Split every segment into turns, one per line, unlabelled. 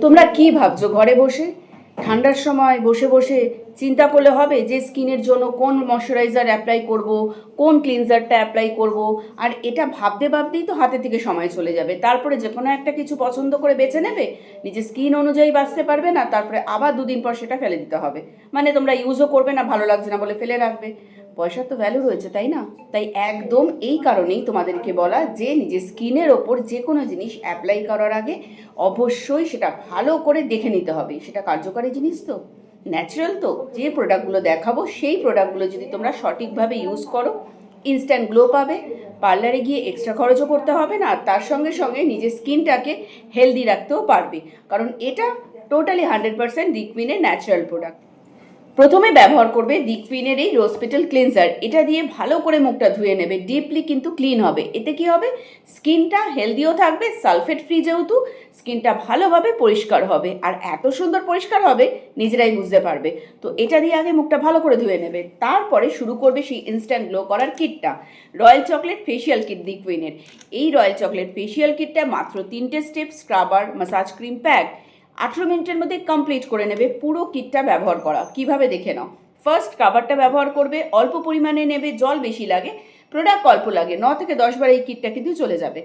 তোমরা কি ভাবছ? ঘরে বসে? ঠান্ডার সময় বসে বসে চিন্তা করলে হবে যে স্কিনের জন্য কোন ময়শ্চারাইজার অ্যাপ্লাই করব, কোন ক্লিনজারটা অ্যাপ্লাই করব, আর এটা ভাবতে ভাবতেই তো হাতে থেকে সময় চলে যাবে। তারপরে যে কোনো একটা কিছু পছন্দ করে বেছে নেবে নিজের স্কিন অনুযায়ী বাঁচতে পারবে না, তারপরে আবার দুদিন পর সেটা ফেলে দিতে হবে। মানে তোমরা ইউজও করবে না, ভালো লাগছে না বলে ফেলে রাখবে। পয়সার তো ভ্যালু রয়েছে, তাই না? তাই একদম এই কারণেই তোমাদেরকে বলা যে নিজের স্কিনের ওপর যে কোনো জিনিস অ্যাপ্লাই করার আগে অবশ্যই সেটা ভালো করে দেখে নিতে হবে। সেটা কার্যকারী জিনিস তো। ন্যাচারাল তো, যে প্রোডাক্টগুলো দেখাবো, সেই প্রোডাক্টগুলো যদি তোমরা সঠিকভাবে ইউজ করো ইনস্ট্যান্ট গ্লো পাবে পার্লারে গিয়ে এক্সট্রা খরচও করতে হবে না, আর তার সঙ্গে সঙ্গে নিজের স্কিনটাকে হেলদি রাখতেও পারবে। কারণ এটা টোটালি হান্ড্রেড পার্সেন্ট দিকমিনের ন্যাচারাল প্রোডাক্ট প্রথমে ব্যবহার করবে দিকফিনের এই রোসপেটাল ক্লিনজার। এটা দিয়ে ভালো করে মুখটা ধুয়ে নেবে। ডিপলি কিন্তু ক্লিন হবে। এতে কি হবে? স্কিনটা হেলদিও থাকবে, সালফেট ফ্রি যেহেতু, স্কিনটা ভালোভাবে পরিষ্কার হবে। আর এত সুন্দর পরিষ্কার হবে, নিজেরাই বুঝতে পারবে। তো এটা দিয়ে আগে মুখটা ভালো করে ধুয়ে নেবে। তারপরে শুরু করবে সেই ইনস্ট্যান্ট গ্লো করার কিটটা রয়্যাল চকলেট ফেশিয়াল কিট দিকউইনের এই রয়্যাল চকলেট ফেশিয়াল কিটটা মাত্র তিনটে step scrubber massage cream pack আঠেরো মিনিটের মধ্যে কমপ্লিট করে নেবে পুরো কিটটা ব্যবহার করা। কীভাবে দেখে নাও। ফার্স্ট কাভারটা ব্যবহার করবে, অল্প পরিমাণে নেবে, জল বেশি লাগে প্রোডাক্ট অল্প লাগে, ন থেকে দশ বার এই কিটটা কিন্তু চলে যাবে।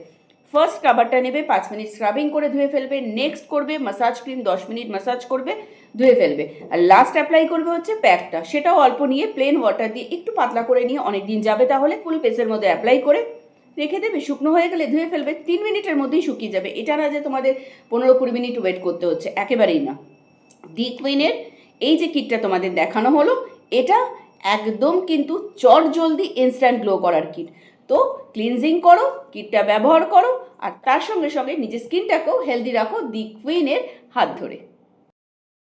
ফার্স্ট কাভারটা নেবে, পাঁচ মিনিট স্ক্রাবিং করে ধুয়ে ফেলবে নেক্সট করবে মাসাজ ক্রিম দশ মিনিট মাসাজ করবে, ধুয়ে ফেলবে। আর লাস্ট অ্যাপ্লাই করবে হচ্ছে প্যাকটা সেটাও অল্প নিয়ে প্লেন ওয়াটার দিয়ে একটু পাতলা করে নিয়ে অনেক দিন যাবে তাহলে ফুল ফেসের মধ্যে অ্যাপ্লাই করে রেখে দেবে, শুকনো হয়ে গেলে ধুয়ে ফেলবে, তিন মিনিটের মধ্যেই শুকিয়ে যাবে। এটা না যে তোমাদের পনেরো কুড়ি মিনিট ওয়েট করতে হচ্ছে, একেবারেই না। দি কুইনের এই যে কিটটা তোমাদের দেখানো হলো, এটা একদম কিন্তু চট জলদি ইনস্ট্যান্ট গ্লো করার কিট তো ক্লিনজিং করো কিটটা ব্যবহার করো, আর তার সঙ্গে সঙ্গে নিজের স্কিনটাকেও হেলদি রাখো দি কুইনের হাত ধরে।